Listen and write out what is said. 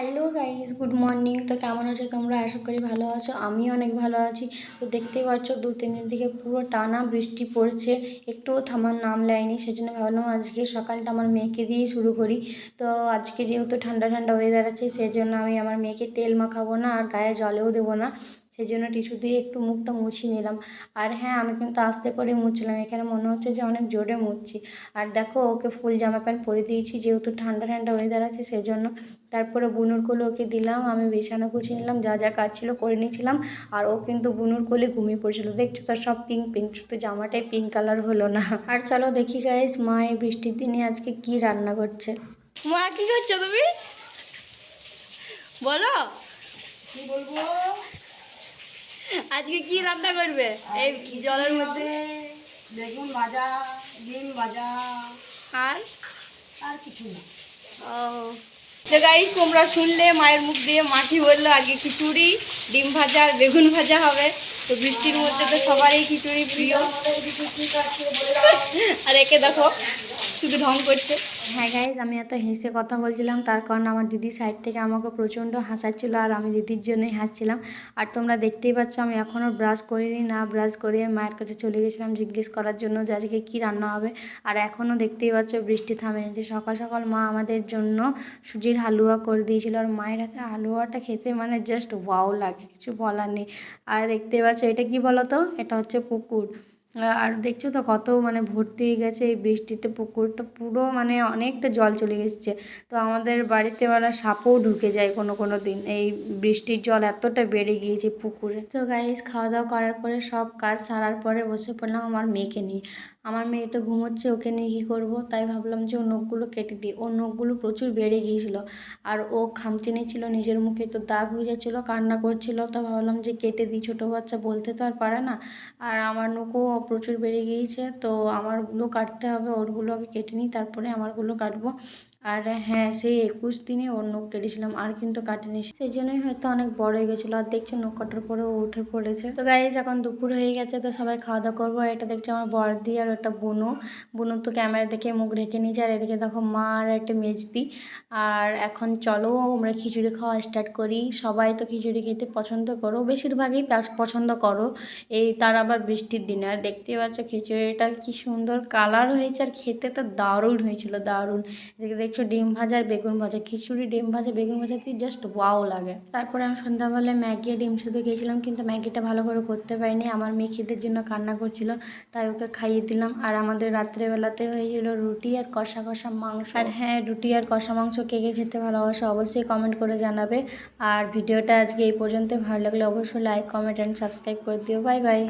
Hello guys good morning তো কেমন আছো তোমরা? আশা করি ভালো আছো। আমি অনেক ভালো আছি। তো দেখতেই পাচ্ছ দু তিন দিন থেকে পুরো টানা বৃষ্টি পড়ছে। একটুও থামার নাম নেয়নি, সেজন্য ভাবলাম আজকে সকালটা আমার মেয়েকে দিয়েই শুরু করি। তো আজকে যেহেতু ঠান্ডা ঠান্ডা ওয়েদার আছে, সেজন্য আমি আমার মেয়েকে তেল মাখাবো না আর গায়ে জলেও দেবো না। সেই জন্য টিস্যু দিয়ে একটু মুখটা মুছিয়ে নিলাম। আর হ্যাঁ আমি কিন্তু আস্তে করে মুছলাম। এখানে মনে হচ্ছে যে অনেক জোরে মুছছি। আর দেখো ওকে ফুল জামা প্যান্ট পরে দিয়েছি যেহেতু ঠান্ডা ঠান্ডা ওয়েদার আছে সেজন্য তারপরে বুনুর কোলে ওকে দিলাম। আমি বিছানা গুছিয়ে নিলাম যা যা কাজ ছিল করে নিয়েছিলাম। আর ও কিন্তু বুনুর কোলে ঘুমিয়ে পড়ছিল। দেখছ তার সব পিঙ্ক পিঙ্ক শুধু জামাটাই পিঙ্ক কালার হলো না। আর চলো দেখি গাইজ মা এই বৃষ্টির দিনে আজকে কি রান্না করছে? মা কি করছ তুমি? বলো। কি বলব? আজকে কি রান্না করবে? এই জলের মধ্যে। বেগুন ভাজা ডিম ভাজা। আর? আর কিছু না। ও। তো গাইস তোমরা শুনলে মায়ের মুখ দিয়ে মাটি বলল আগে খিচুড়ি ডিম ভাজা আর বেগুন ভাজা হবে। তো বৃষ্টির মধ্যে তো সবারই খিচুড়ি প্রিয়। আর একে দেখো শুধু ঢং করছে। হ্যাঁ গাইজ আমি এত হেসে কথা বলছিলাম, তার কারণ আমার দিদি সাইড থেকে আমাকে প্রচণ্ড হাসাচ্ছিল আর আমি দিদির জন্যই হাসছিলাম। আর তোমরা দেখতেই পাচ্ছ, আমি এখনও ব্রাশ করিনি, না ব্রাশ করে মায়ের কাছে চলে গেছিলাম জিজ্ঞেস করার জন্য যে আজকে কী রান্না হবে। আর এখনও দেখতেই পাচ্ছ, বৃষ্টি থামেনি যে সকাল সকাল মা আমাদের জন্য সুজির হালুয়া করে দিয়েছিল। আর মায়ের হাতে হালুয়াটা খেতে মানে জাস্ট ওয়াও লাগে, কিছু বলার নেই। আর দেখতেই পাচ্ছ, এটা কি বলো তো এটা হচ্ছে পুকুর। আর দেখছ তো কত মানে ভর্তি হয়ে গেছে, এই বৃষ্টিতে পুকুরটা পুরো মানে অনেকটা জল চলে এসছে। তো আমাদের বাড়িতে ওরা সাপও ঢুকে যায় কোনো কোনো দিন, এই বৃষ্টির জল এতটা বেড়ে গিয়েছে পুকুরে। তো গাইস খাওয়া দাওয়া করার পরে সব কাজ সারার পরে বসে পড়লাম আমার মেয়েকে নিয়ে। আমার মেয়ে তো ঘুমোচ্ছে, ওকে নিয়ে কী করব? তাই ভাবলাম যে ও নখগুলো কেটে দিই। ওর নখগুলো প্রচুর বেড়ে গিয়েছিল আর ও খামচে নিয়েছিল নিজের মুখে, তো দাগ হয়ে যাচ্ছিল, কান্না করছিল। তো ভাবলাম যে কেটে দিই, ছোটো বাচ্চা বলতে তো আর পারে না। আর আমার নখও প্রচুর বেড়ে গিয়েছে তো আমারগুলো কাটতে হবে ওরগুলো আগে কেটে নিই তারপরে আমারগুলো কাটবো। আর হ্যাঁ সেই একুশ দিনে ওর নখ কেটেছিলাম, আর কিন্তু কাটেনি সেই জন্যই হয়তো অনেক বড় হয়ে গেছিল, আর দেখছ নখ কাটার পরে উঠে পড়েছে। তো গাইজ এখন দুপুর হয়ে গেছে, তো সবাই খাওয়া দাওয়া করব। এটা দেখছ আমার বড়দি আর একটা বুনু। বুনু তো ক্যামেরা দেখে মুখ ঢেকে নিয়েছে, আর এদিকে দেখো মা আর একটা মেজদি। আর এখন চলো, আমরা খিচুড়ি খাওয়া স্টার্ট করি। সবাই তো খিচুড়ি খেতে পছন্দ করো, বেশিরভাগই পছন্দ করো। এই তার আবার বৃষ্টির দিনে, আর দেখতে পাচ্ছ খিচুড়িটা কি সুন্দর কালার হয়েছে, আর খেতে তো দারুণ হয়েছিল, দারুণ। এদিকে দেখছ ডিম ভাজা আর বেগুন ভাজা, খিচুড়ি, ডিম ভাজা, বেগুন ভাজা দিয়ে জাস্ট ওয়াও লাগে। তারপরে আমি সন্ধ্যাবেলায় ম্যাগি ডিম শুধু খেয়েছিলাম, কিন্তু ম্যাগিটা ভালো করে করতে পারিনি। আমার মেয়ে খিদের জন্য কান্না করছিল, তাই ওকে খাইয়ে দিলাম। আর আমাদের রাত্রেবেলাতে হয়েছিল রুটি আর কষা কষা মাংস। আর হ্যাঁ রুটি আর কষা মাংস কে কে খেতে ভালোবাসে অবশ্যই কমেন্ট করে জানাবে। আর ভিডিওটা আজকে এই পর্যন্ত ভালো লাগলে অবশ্যই লাইক কমেন্ট অ্যান্ড সাবস্ক্রাইব করে দিও। Bye bye